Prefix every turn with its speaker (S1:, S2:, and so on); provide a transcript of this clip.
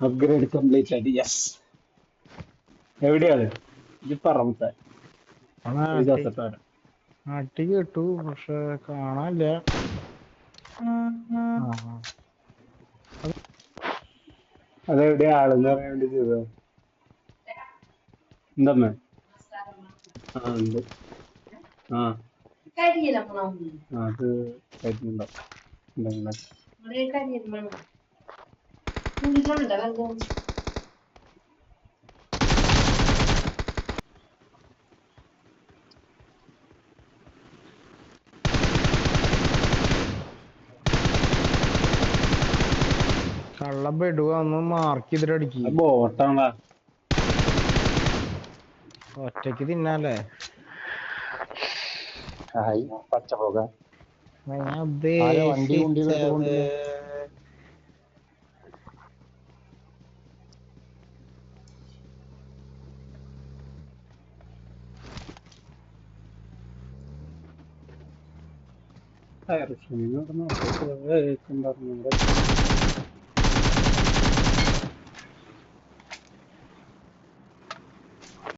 S1: Upgrade complete ആയിട്ട് yes എവിടെയാണ്? ഇത് പറമ്പത്തെ.
S2: അട്ടി കേട്ടു പക്ഷെ കാണാനില്ല.
S1: അതെവിടെയാ ആളെന്ന് പറയാൻ വേണ്ടി ചെയ്തത്? എന്തമ്മേ? ആ ഉണ്ട്. ആ. അത് കഴിക്കുന്നുണ്ടോ
S3: കരിയില മണം കുളിക്കണ്ട വെള്ളം
S2: ഒന്ന് മാർക്ക് ചെയ്തിട്ട് അടിക്കി.
S1: അത് ബോട്ടാണല്ലോ
S2: ഒറ്റയ്ക്ക് തിന്നാലേ
S1: ഹായ് പച്ച പോക
S2: ഞാൻ
S1: ആരാ Hasta el
S2: recibimiento,
S1: ¿no? Eh, con la